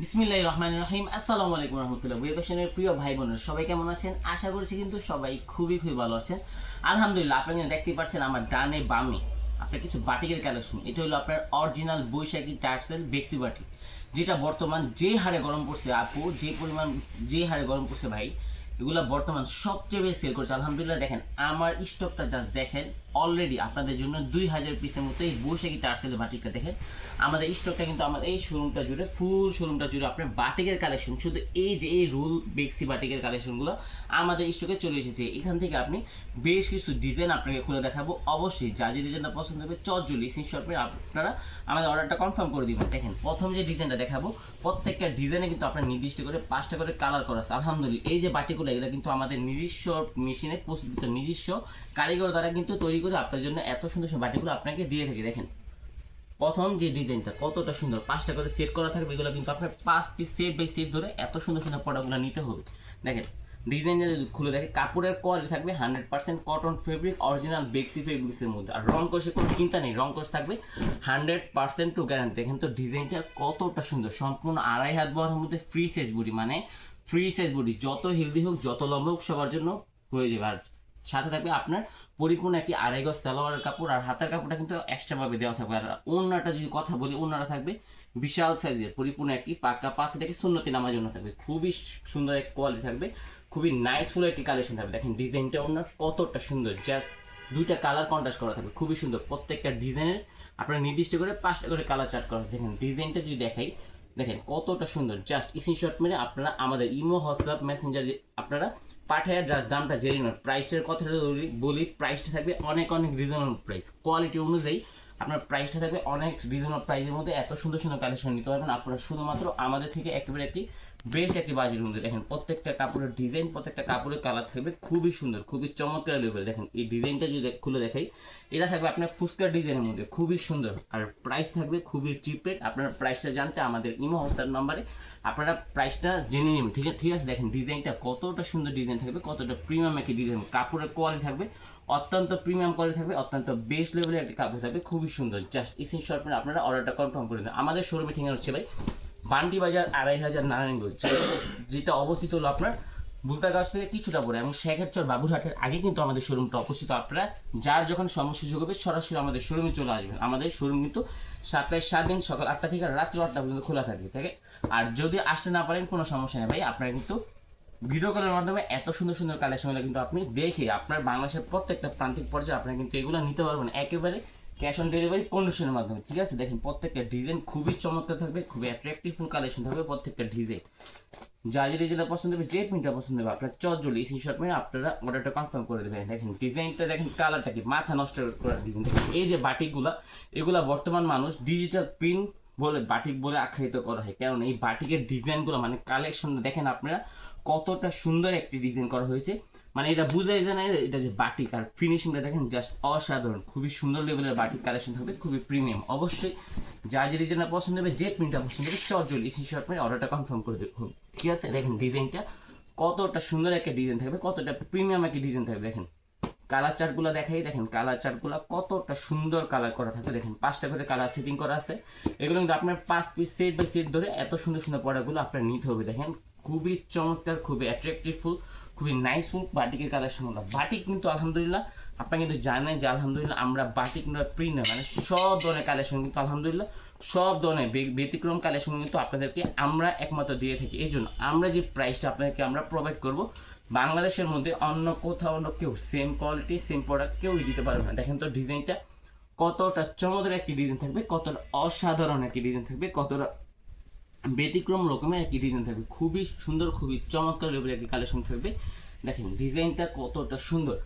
বিসমিল্লাহ রহমান রহিম। আসসালামু আলাইকুম রহমতুল্লাহ। পেশনের প্রিয় ভাই বোনের সবাই কেমন আছেন? আশা করছি কিন্তু সবাই খুবই খুবই ভালো আছেন। আলহামদুলিল্লাহ আপনারা দেখতে পাচ্ছেন আমার ডানে বামে আপনার কিছু বাটিকের কালেকশন। এটা হলো আপনার অরিজিনাল বৈশাখী টার্সেল বেক্সি বাটি যেটা বর্তমান যে হারে গরম পড়ছে আপু, যে পরিমাণ, যে হারে গরম পড়ছে ভাই এগুলো বর্তমান সবচেয়ে বেশি সেল করছে। আলহামদুলিল্লাহ, দেখেন, আমার স্টকটা জাস্ট দেখেন অলরেডি আপনাদের জন্য দুই হাজার পিসের মতো এই বৈশাখী টার্সেলের বাটিকটা দেখেন। আমাদের স্টকটা কিন্তু আমাদের এই শোরুমটা জুড়ে ফুল শোরুমটা জুড়ে আপনার বাটিকের কালেকশন শুধু এই যে এই রুল বেক্সি বাটিকের কালেকশনগুলো আমাদের স্টকে চলে এসেছে। এখান থেকে আপনি বেশ কিছু ডিজাইন আপনাকে খুলে দেখাবো। অবশ্যই যা যে ডিজাইনটা পছন্দ হবে চটজলি স্ক্রিনশটে আপনারা আমাদের অর্ডারটা কনফার্ম করে দিবেন। দেখেন, প্রথম যে ডিজাইনটা দেখাবো, প্রত্যেকটা ডিজাইনে কিন্তু আপনার নির্দিষ্ট করে পাঁচটা করে কালার করা আছে। আলহামদুলিল্লাহ, এই যে বাটিগুলো এগুলো কিন্তু আমাদের নিজস্ব মেশিনে প্রস্তুত নিজস্ব কারিগর দ্বারা কিন্তু তৈরি করে আপনার জন্য এত সুন্দর সুন্দর বাটিগুলো আপনাকে দিয়ে থাকি, দেখেন। প্রথম যে ডিজাইনটা, কতটা সুন্দর, পাঁচটা করে সেট করা থাকবে, এগুলো কিন্তু আপনার পাঁচ পিস সেট বাই সেট ধরে এত সুন্দর সুন্দর প্রোডাক্টগুলো নিতে হবে। দেখেন, ডিজাইনটা যদি খুলে দেখে, কাপড়ের কোয়ালিটি থাকবে hundred percent cotton fabric original বেক্সি ফেব্রিক্সের মধ্যে। আর রং কোনো চিন্তা নেই, রং থাকবে হান্ড্রেড পার্সেন্ট টু গ্যারান্টি দেখেন তো ডিজাইনটা কতটা সুন্দর, সম্পূর্ণ আড়াই হাত বহরের মধ্যে ফ্রি সাইজ বডি মানে ফ্রি সাইজ বডি যত হেলদি হোক, যত লম্বা হোক, সবার জন্য হয়ে যাবে। আর সাথে থাকবে আপনার পরিপূর্ণ একটি আড়াই গজ সালোয়ারের কাপড়, আর হাতের কাপড়টা কিন্তু এক্সট্রাভাবে দেওয়া থাকবে। আর ওড়নাটা যদি কথা বলি ওনারা থাকবে বিশাল সাইজের পরিপূর্ণ একটি পাক্কা পাশে থেকে শূন্যতি নামার জন্য থাকবে। খুবই সুন্দর এক কোয়ালিটি থাকবে, খুবই নাইসফুল একটি কালেকশন থাকবে। দেখেন ডিজাইনটা ওনার কতটা সুন্দর জাস্ট দুইটা কালার কন্ট্রাস্ট করা থাকবে, খুবই সুন্দর। প্রত্যেকটা ডিজাইনের আপনার নির্দিষ্ট করে পাঁচটা করে কালার চার্ট করা দেখেন ডিজাইনটা যদি দেখাই দেখেন কতটা সুন্দর। জাস্ট স্ক্রিনশট মেরে আপনারা আমাদের ইমো হোয়াটসঅ্যাপ মেসেঞ্জার আপনারা পাঠায় জাস্ট দামটা জেনে নেন প্রাইসটার কথাটা বলি- প্রাইসটা থাকবে অনেক অনেক রিজনেবল প্রাইস কোয়ালিটি অনুযায়ী আপনার প্রাইসটা থাকবে অনেক রিজনেবল প্রাইসের মধ্যে এত সুন্দর সুন্দর কালেকশন নিতে পারবেন। আপনারা শুধুমাত্র আমাদের থেকে একেবারে একটি বেস্ট একটি বাজেট মধ্যে দেখেন প্রত্যেকটা কাপড়ের ডিজাইন প্রত্যেকটা কাপড়ের কালার থাকবে খুবই সুন্দর, খুবই চমৎকার লেভেল দেখেন এই ডিজাইনটা যদি খুলে দেখাই, এটা থাকবে আপনার ফুচকার ডিজাইনের মধ্যে, খুবই সুন্দর। আর প্রাইস থাকবে খুবই চিপ রেট আপনার প্রাইসটা জানতে আমাদের ইমো হোয়াটসঅ্যাপ নাম্বারে আপনারা প্রাইসটা জেনে নেবেন, ঠিক আছে? ঠিক আছে, দেখেন ডিজাইনটা কতটা সুন্দর ডিজাইন থাকবে, কতটা প্রিমিয়াম একটি ডিজাইন কাপড়ের কোয়ালিটি থাকবে, অত্যন্ত প্রিমিয়াম কোয়ালিটি থাকবে, অত্যন্ত বেস্ট লেভেলের একটি কাপড় থাকবে, খুবই সুন্দর। জাস্ট শর্ট আপনারা অর্ডারটা কনফার্ম করে দেন আমাদের শোরুমে ঠিকানা হচ্ছে ভাই বান্টি বাজার আড়াই হাজার নারায়ণগঞ্জ, যেটা অবস্থিত হলো আপনার বুলতাগাছ থেকে কিছুটা পরে এবং শেখেরচর বাবুরহাটের আগে কিন্তু আমাদের শোরুমটা অবস্থিত। আপনারা যার যখন সমস্যা সুযোগ হবে সরাসরি আমাদের শোরুমে চলে আসবেন। আমাদের শোরুম কিন্তু সাতটায় সাত দিন সকাল আটটা থেকে রাত্রি আটটা পর্যন্ত খোলা থাকে আছে? আর যদি আসতে না পারেন, কোনো সমস্যা নেই ভাই। আপনারা কিন্তু ভিডিও কলের মাধ্যমে এত সুন্দর সুন্দর কালেকশনগুলো কিন্তু আপনি দেখে আপনার বাংলাদেশের প্রত্যেকটা প্রান্তিক পর্যায়ে আপনারা কিন্তু এগুলো নিতে পারবেন। একেবারে ক্যাশ অন ডেলিভারি কন্ডিশনের মাধ্যমে, ঠিক আছে? দেখেন, প্রত্যেকটা ডিজাইন খুবই চমৎকার থাকবে, খুবই অ্যাট্রাকটিভফুল কালেকশন থাকবে প্রত্যেকটা ডিজাইন যা যে ডিজাইনটা পছন্দ হবে, যে প্রিন্টটা পছন্দ হবে, আপনার চটজলি স্ক্রিনশট মেরে আপনারা অর্ডারটা কনফার্ম করে দেবেন। দেখেন ডিজাইনটা দেখেন কালারটা কি? মাথা নষ্ট করার ডিজাইন দেখেন এই যে বাটিগুলা, এগুলা বর্তমান মানুষ ডিজিটাল প্রিন্ট বলে, বাটিক বলে আখ্যায়িত করা হয়। কারণ এই বাটিকের ডিজাইনগুলো মানে কালেকশন দেখেন আপনারা, কতটা সুন্দর একটি ডিজাইন করা হয়েছে। মানে এটা বুঝাই যায় না এটা যে বাটিক। আর ফিনিশিংটা দেখেন জাস্ট অসাধারণ। খুবই সুন্দর লেভেলের বাটিক কালেকশন থাকবে, খুবই প্রিমিয়াম অবশ্যই যা যে ডিজাইনটা পছন্দ হবে, যে প্রিন্টটা পছন্দ হবে চটজলি স্ক্রিনশট মেরে অর্ডারটা কনফার্ম করে দেবে ঠিক আছে? দেখেন ডিজাইনটা কতটা সুন্দর একটা ডিজাইন থাকবে, কতটা প্রিমিয়াম একটা ডিজাইন থাকবে, দেখেন। কালার চার্টগুলো দেখাই, দেখেন কালার চার্টগুলো কতটা সুন্দর কালার করা থাকে, দেখেন পাঁচটা করে কালার সেটিং করা আছে। এগুলো কিন্তু আপনার পাঁচ পিস সেট বাই সেট ধরে এত সুন্দর সুন্দর প্রোডাক্টগুলো আপনার নিতে হবে। দেখেন খুবই চমৎকার, খুবই অ্যাট্রাকটিভফুল খুবই নাইসফুল বাটিকের কালেকশনগুলো বাটিক কিন্তু আলহামদুলিল্লাহ, আপনারা কিন্তু জানেন যে আলহামদুলিল্লাহ আমরা বাটিক নয় প্রিন্ট মানে সব ধরনের কালেকশন কিন্তু আলহামদুলিল্লাহ, সব ধরনের ব্যতিক্রম কালেকশন কিন্তু আপনাদেরকে আমরা একমাত্র দিয়ে থাকি। এই জন্য আমরা যে প্রাইসটা আপনাদেরকে আমরা প্রোভাইড করব বাংলাদেশের মধ্যে অন্য কোথাও অন্য কেউ সেম কোয়ালিটি সেম প্রোডাক্ট কেউই দিতে পারবে না। দেখেন তো ডিজাইনটা কতটা চমৎকার একটি ডিজাইন থাকবে, কতটা অসাধারণ একটি ডিজাইন থাকবে, কতটা ব্যতিক্রম রকমের একটি ডিজাইন থাকবে। খুবই সুন্দর, খুবই চমৎকার লেভেলের একটি কালেকশন থাকবে। দেখেন ডিজাইনটা কতটা সুন্দর।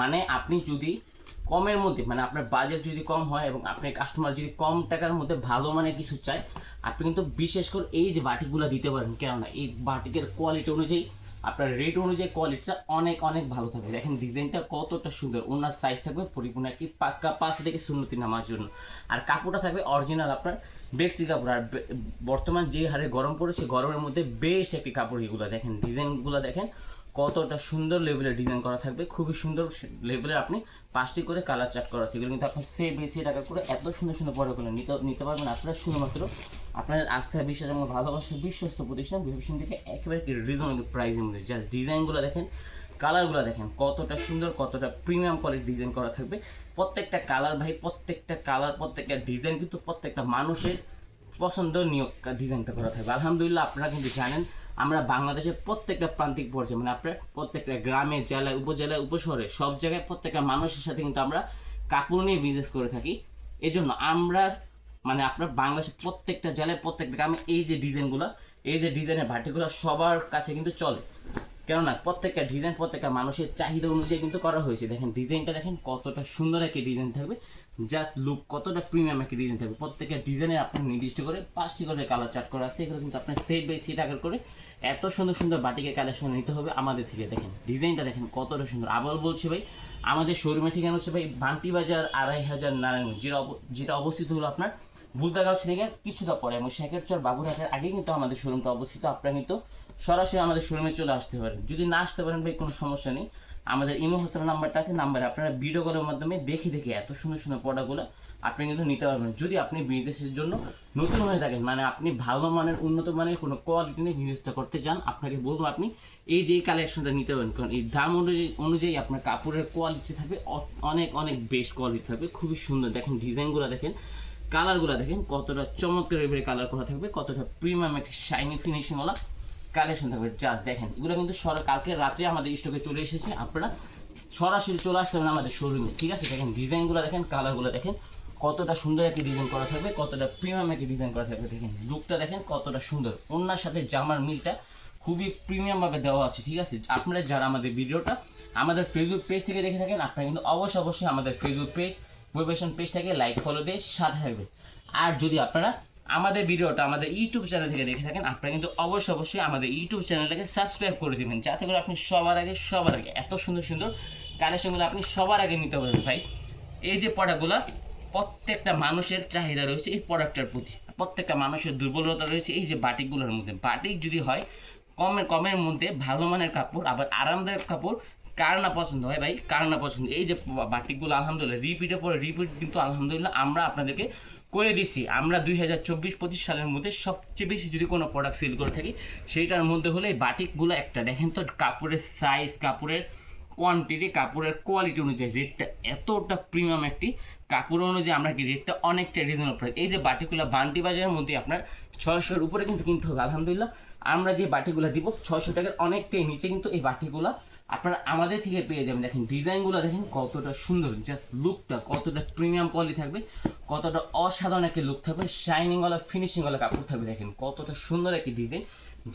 মানে আপনি যদি কমের মধ্যে মানে আপনার বাজেট যদি কম হয় এবং আপনার কাস্টমার যদি কম টাকার মধ্যে ভালো মানের কিছু চায়, আপনি কিন্তু বিশেষ করে এই যে বাটিগুলো দিতে পারেন, কেননা এই বাটিকের কোয়ালিটি অনুযায়ী আপনার রেট অনুযায়ী কোয়ালিটিটা অনেক অনেক ভালো থাকবে। দেখেন ডিজাইনটা কতটা সুন্দর। ওনার সাইজ থাকবে পরিপূর্ণ একটি পাক্কা পাঁচ থেকে শূন্যতি নামার জন্য। আর কাপড়টা থাকবে অরিজিনাল আপনার বেক্সি কাপড়। আর বর্তমান যে হারে গরম পড়ে সে গরমের মধ্যে বেস্ট একটি কাপড় এগুলো। দেখেন ডিজাইনগুলো দেখেন কতটা সুন্দর লেভেলের ডিজাইন করা থাকবে, খুবই সুন্দর লেভেলের আপনি পাঁচটি করে কালার চার্ট করা আছে। কিন্তু আপনি সে বেশি টাকা করে এত সুন্দর সুন্দর পড়াগুলো নিতে নিতে পারবেন আপনারা শুধুমাত্র আপনাদের আস্থা, বিশ্বাস এবং ভালোবাসার বিশ্বস্ত প্রতিষ্ঠান বিভূষণ থেকে একেবারে রিজনেবল প্রাইসের মধ্যে। জাস্ট ডিজাইনগুলো দেখেন কালারগুলো দেখেন, কতটা সুন্দর, কতটা প্রিমিয়াম কোয়ালিটি ডিজাইন করা থাকবে। প্রত্যেকটা কালার ভাই, প্রত্যেকটা কালার প্রত্যেকটা ডিজাইন কিন্তু প্রত্যেকটা মানুষের পছন্দনীয় ডিজাইনটা করা থাকবে। আলহামদুলিল্লাহ, আপনারা কিন্তু জানেন আমরা বাংলাদেশের প্রত্যেকটা প্রান্তিক পর্যায়ে মানে আপনার প্রত্যেকটা গ্রামে, জেলায়, উপজেলায়, উপশহরে, সব জায়গায় প্রত্যেকটা মানুষের সাথে কিন্তু আমরা কাপড় নিয়ে বিজনেস করে থাকি। এই জন্য আমরা মানে আপনার বাংলাদেশের প্রত্যেকটা জেলায়, প্রত্যেকটা গ্রামে এই যে ডিজাইনগুলো এই যে ডিজাইনের ভাটিগুলো সবার কাছে কিন্তু চলে। কেননা প্রত্যেকটা ডিজাইন প্রত্যেকটা মানুষের চাহিদা অনুযায়ী কিন্তু করা হয়েছে। দেখেন ডিজাইনটা দেখেন কতটা সুন্দর একটা ডিজাইন থাকবে। জাস্ট লুক কতটা প্রিমিয়াম একটা ডিজাইন থাকবে। প্রত্যেকটা ডিজাইনের আপনার নির্দিষ্ট করে পাঁচটি করে কালার চার্ট করা আছে। এগুলো কিন্তু আপনার সেট বাই সেট আকার করে এত সুন্দর সুন্দর বাটিকে কালেকশন নিতে হবে আমাদের থেকে। দেখেন, ডিজাইনটা দেখেন কতটা সুন্দর। আবার বলছি ভাই, আমাদের শোরুমের ঠিকানা হচ্ছে ভাই ভান্তিবাজার আড়াই হাজার নারায়ণগঞ্জ, যেটা যেটা অবস্থিত হলো আপনার ভুলতাগাছ থেকে কিছুটা পরে এবং শেখেরচর বাবুরহাটের আগে কিন্তু আমাদের শোরুমটা অবস্থিত। আপনারা কিন্তু সরাসরি আমাদের শোরুমে চলে আসতে পারেন। যদি না আসতে পারেন ভাই, কোনো সমস্যা নেই। আমাদের ইমো হোসেন নাম্বারটা আছে, নাম্বারে আপনারা ভিডিও কলের মাধ্যমে দেখে দেখে এত সুন্দর সুন্দর প্রোডাক্টগুলো আপনি কিন্তু নিতে পারবেন। যদি আপনি বিজনেসের জন্য নতুন হয়ে থাকেন মানে আপনি ভালো মানের, উন্নত মানের কোনো কোয়ালিটি নিয়ে বিজনেসটা করতে চান, আপনাকে বলব আপনি এই যে কালেকশনটা নিতে পারেন কারণ এই দাম অনুযায়ী অনুযায়ী আপনার কাপড়ের কোয়ালিটি থাকবে অনেক অনেক বেস্ট কোয়ালিটি থাকবে, খুবই সুন্দর। দেখেন ডিজাইনগুলো দেখেন কালারগুলো দেখেন, কতটা চমৎকার কালার করা থাকবে, কতটা প্রিমিয়াম একটা শাইনি ফিনিশিংওয়ালা কালেকশন থাকবে জাস্ট দেখেন। এগুলো কিন্তু সর কালকে রাত্রে আমাদের স্টকে চলে এসেছে, আপনারা সরাসরি চলে আসতে পারেন আমাদের শোরুমে ঠিক আছে? দেখেন ডিজাইনগুলো দেখেন কালারগুলো দেখেন, কতটা সুন্দর একটি ডিজাইন করা থাকবে, কতটা প্রিমিয়াম একটি ডিজাইন করা থাকবে, দেখেন লুকটা দেখেন, কতটা সুন্দর। ওনার সাথে জামার মিলটা খুবই প্রিমিয়ামভাবে দেওয়া আছে, ঠিক আছে? আপনারা যারা আমাদের ভিডিওটা আমাদের ফেসবুক পেজ থেকে দেখে থাকেন, আপনারা কিন্তু অবশ্যই অবশ্যই আমাদের ফেসবুক পেজ ওয়েবেশন পেজটাকে লাইক ফলো দিয়ে সাথে থাকবে আর যদি আপনারা আমাদের ভিডিওটা আমাদের ইউটিউব চ্যানেল থেকে দেখে থাকেন, আপনারা কিন্তু অবশ্যই অবশ্যই আমাদের ইউটিউব চ্যানেলটাকে সাবস্ক্রাইব করে দেবেন, যাতে করে আপনি সবার আগে সবার আগে, এত সুন্দর সুন্দর কালেকশনগুলো আপনি সবার আগে নিতে পারবেন ভাই। এই যে প্রোডাক্টগুলো প্রত্যেকটা মানুষের চাহিদা রয়েছে এই প্রোডাক্টটার প্রতি। প্রত্যেকটা মানুষের দুর্বলতা রয়েছে এই যে বাটিকগুলোর মধ্যে। বাটিক যদি হয়, কমের কমের মধ্যে ভালো মানের কাপড়, আবার আরামদায়ক কাপড়, কার না পছন্দ হয় ভাই? কার না পছন্দ? এই যে বাটিকগুলো আলহামদুলিল্লাহ রিপিটের পরে রিপিট কিন্তু আলহামদুলিল্লাহ আমরা আপনাদেরকে করে দিচ্ছি। আমরা দুই হাজার চব্বিশ পঁচিশ সালের মধ্যে সবচেয়ে বেশি যদি কোনো প্রোডাক্ট সেল করে থাকি, সেইটার মধ্যে হলে এই বাটিকগুলো একটা দেখেন তো, কাপড়ের সাইজ কাপড়ের কোয়ান্টিটি কাপড়ের কোয়ালিটি অনুযায়ী রেটটা এতটা প্রিমিয়াম একটি। কাপড় অনুযায়ী আমরা কি রেটটা অনেকটা রিজনেবল প্রাইস এই যে বাটিগুলো বান্টি বাজারের মধ্যে আপনার ছয়শোর উপরে কিন্তু কিনতে হবে, আলহামদুলিল্লাহ। আমরা যে বাটিগুলো দিব, ছয়শো টাকার অনেকটাই নিচে কিন্তু এই বাটিগুলো আপনারা আমাদের থেকে পেয়ে যাবেন, দেখেন ডিজাইনগুলো দেখেন কতটা সুন্দর জাস্ট লুকটা কতটা প্রিমিয়াম কোয়ালিটি থাকবে, কতটা অসাধারণ একটা লুক থাকবে শাইনিংওয়ালা ফিনিশিংওয়ালা কাপড় থাকবে, দেখেন কতটা সুন্দর একটি ডিজাইন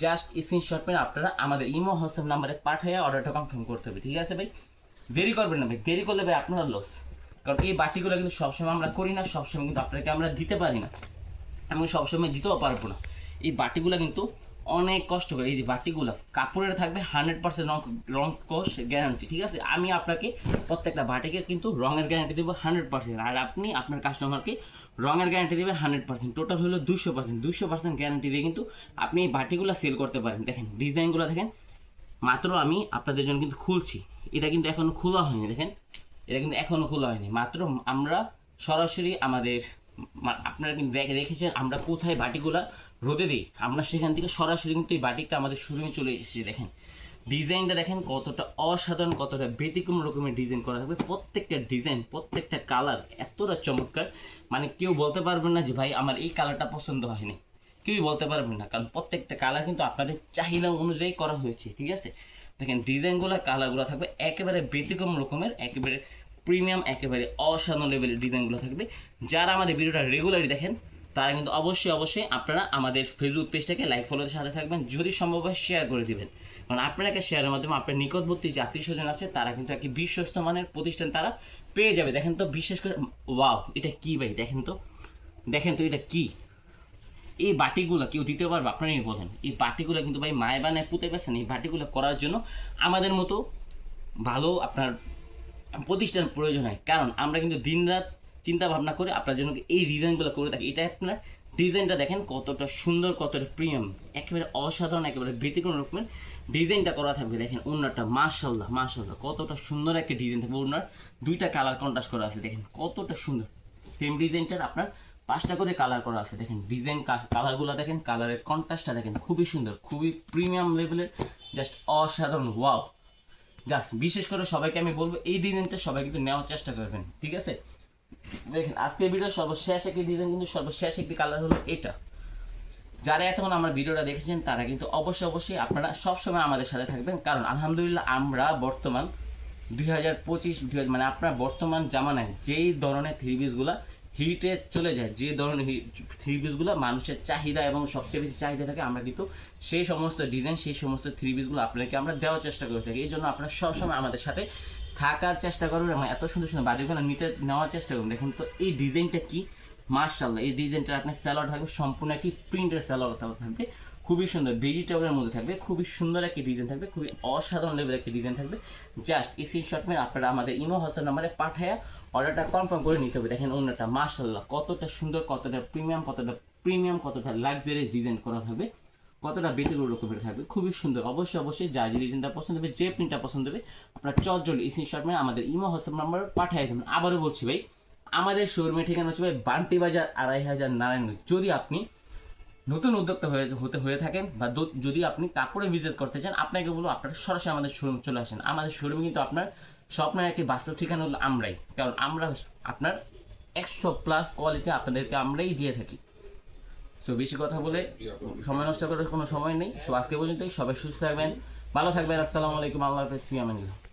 জাস্ট স্ক্রিনশট মেরে আপনারা আমাদের ইমো হোয়াটসঅ্যাপ নাম্বারে পাঠিয়ে অর্ডারটা কনফার্ম করতে হবে, ঠিক আছে ভাই? দেরি করবেন না ভাই, দেরি করলে ভাই আপনারা লস কারণ এই বাটিগুলো কিন্তু সবসময় আমরা করি না, সবসময় কিন্তু আপনাকে আমরা দিতে পারি না আমি সবসময় দিতেও পারব না। এই বাটিগুলো কিন্তু অনেক কষ্ট করে, এই যে বাটিগুলো, কাপড়ের থাকবে হান্ড্রেড পার্সেন্ট রং রং গ্যারান্টি ঠিক আছে? আমি আপনাকে প্রত্যেকটা বাটিকে কিন্তু রঙের গ্যারান্টি দেবো হান্ড্রেড পার্সেন্ট আর আপনি আপনার কাস্টমারকে রঙের গ্যারান্টি দেবেন হান্ড্রেড পার্সেন্ট টোটাল হলো দুশো পার্সেন্ট দুশো পার্সেন্ট গ্যারান্টি দিয়ে কিন্তু আপনি এই বাটিগুলো সেল করতে পারেন। দেখেন ডিজাইনগুলো দেখেন, মাত্র আমি আপনাদের জন্য কিন্তু খুলছি। এটা কিন্তু এখনও খোলা হয়নি, দেখেন? এটা কিন্তু এখনও খোলা হয়নি। মাত্র আমরা সরাসরি আমাদের আপনারা কিন্তু দেখে দেখেছেন, আমরা কোথায় বাটিগুলা রোদে দিই। আমরা সেখান থেকে সরাসরি কিন্তু এই বাটিকটা আমাদের শোরুমে চলে এসেছে, দেখেন। ডিজাইনটা দেখেন কতটা অসাধারণ, কতটা ব্যতিক্রম রকমের ডিজাইন করা থাকবে। প্রত্যেকটা ডিজাইন, প্রত্যেকটা কালার এতটা চমৎকার। মানে কেউ বলতে পারবেন না যে, ভাই, আমার এই কালারটা পছন্দ হয়নি। কেউই বলতে পারবেন না, কারণ প্রত্যেকটা কালার কিন্তু আপনাদের চাহিদা অনুযায়ী করা হয়েছে, ঠিক আছে? দেখেন, ডিজাইনগুলো, কালারগুলো থাকবে একেবারে ব্যতিক্রম রকমের, একেবারে প্রিমিয়াম একেবারে অসাধারণ লেভেলের ডিজাইনগুলো থাকবে। যারা আমাদের ভিডিওটা রেগুলারই দেখেন, তারা কিন্তু অবশ্যই অবশ্যই আপনারা আমাদের ফেসবুক পেজটাকে লাইক ফলোতে সাথে থাকবেন। যদি সম্ভব হয় শেয়ার করে দিবেন। কারণ আপনাকে শেয়ারের মাধ্যমে আপনার নিকটবর্তী যে আত্মীয় স্বজন আছে, তারা কিন্তু একটি বিশ্বস্ত মানের প্রতিষ্ঠান তারা পেয়ে যাবে। দেখেন তো, বিশেষ করে ওয়াও এটা কি ভাই? দেখেন তো দেখেন তো, এটা কী? এই বাটিগুলো কেউ দিতে পারবে? আপনারাই বলেন। এই বাটিগুলো কিন্তু ভাই মায়ে বানায় পুঁতে পেয়েছেন এই বাটিগুলো করার জন্য আমাদের মতো ভালো আপনার প্রতিষ্ঠান প্রয়োজন হয়। কারণ আমরা কিন্তু দিনরাত চিন্তা ভাবনা করে আপনার জন্য এই ডিজাইনগুলো করে থাকি। এটা আপনার ডিজাইনটা দেখেন কতটা সুন্দর, কতটা প্রিমিয়াম, একেবারে অসাধারণ, একেবারে ব্যতিক্রম রকমের ডিজাইনটা করা থাকবে। দেখেন ওনারটা মার্শাল্লাহ মার্শাল্লাহ কতটা সুন্দর একটা ডিজাইন থাকবে ওনার দুইটা কালার কন্ট্রাস্ট করা আছে, দেখেন কতটা সুন্দর। সেম ডিজাইনটার আপনার পাঁচটা করে কালার করা আছে। দেখেন ডিজাইন কালারগুলো দেখেন, কালারের কন্ট্রাস্টটা দেখেন খুবই সুন্দর, খুবই প্রিমিয়াম লেভেলের জাস্ট অসাধারণ ওয়াও জাস্ট বিশেষ করে সবাইকে আমি বলব, এই ডিজাইনটা সবাই কিন্তু নেওয়ার চেষ্টা করবেন, ঠিক আছে? দেখেন, আজকের ভিডিও সর্বশেষ একটি ডিজাইন কিন্তু সর্বশেষ একটি কালার হলো এটা। যারা এতক্ষণ আমার ভিডিওটা দেখেছেন, তারা কিন্তু অবশ্যই অবশ্যই আপনারা সবসময় আমাদের সাথে থাকবেন। কারণ আলহামদুলিল্লাহ আমরা বর্তমান দুই হাজার পঁচিশ মানে আপনার বর্তমান জামানায় যেই ধরনের থ্রি পিসগুলো হিটে চলে যায়। যে ধরনের থ্রি পিসগুলো মানুষের চাহিদা এবং সবচেয়ে বেশি চাহিদা থাকে, আমরা কিন্তু সেই সমস্ত ডিজাইন সেই সমস্ত থ্রি পিসগুলো আপনাকে আমরা দেওয়ার চেষ্টা করে থাকি। এই জন্য আপনারা সবসময় আমাদের সাথে থাকার চেষ্টা করুন এবং এত সুন্দর সুন্দর বাড়িগুলো নিতে, নেওয়ার চেষ্টা করুন। দেখুন তো, এই ডিজাইনটা কি? মার্শাল্লাহ এই ডিজাইনটা আপনার স্যালোয়ার থাকবে সম্পূর্ণ একটি প্রিন্টের স্যালোয়ার থাকবে খুবই সুন্দর ভেজিটেবলের মধ্যে থাকবে, খুবই সুন্দর একটি ডিজাইন থাকবে, খুবই অসাধারণ লেভেলের একটি ডিজাইন থাকবে। জাস্ট এই স্ক্রিনশট মেরে আপনারা আমাদের ইমো হাসান নাম্বারে পাঠায়া অর্ডারটা কনফার্ম করে নিতে হবে। দেখেন অন্যটা মার্শাল্লাহ কতটা সুন্দর, কতটা প্রিমিয়াম কতটা প্রিমিয়াম কতটা লাক্সারিয়াস ডিজাইন করা থাকবে, কতটা বেতের রকমের থাকবে, খুবই সুন্দর। অবশ্যই অবশ্যই যা যে ডিজাইনটা পছন্দ হবে, যে প্রিন্টটা পছন্দ হবে, আপনার চটজল স্ক্রিনশট মেরে আমাদের ইমো হোয়াটসঅ্যাপ নাম্বার পাঠিয়ে দেবেন। আবারও বলছি ভাই, আমাদের শোরুমের ঠিকানা হচ্ছে ভাই বান্টি বাজার আড়াই হাজার নারায়ণগঞ্জ। যদি আপনি নতুন উদ্যোক্তা হয়ে হতে হয়ে থাকেন বা যদি আপনি কাপড়ে বিজনেস করতে চান, আপনাকে বলব আপনারা সরাসরি আমাদের শোরুম চলে আসেন। আমাদের শোরুমে কিন্তু আপনার স্বপ্নের একটি বাস্তব ঠিকানা হলো আমরাই। কারণ আমরা আপনার একশো প্লাস কোয়ালিটি আপনাদেরকে আমরাই দিয়ে থাকি। সো বেশি কথা বলে সময় নষ্ট করার কোনো সময় নেই। সো আজকে পর্যন্তই। সবাই সুস্থ থাকবেন, ভালো থাকবেন। আসসালামু আলাইকুম। আল্লাহ হাফেজ। ফিয়ামানিল্লাহ।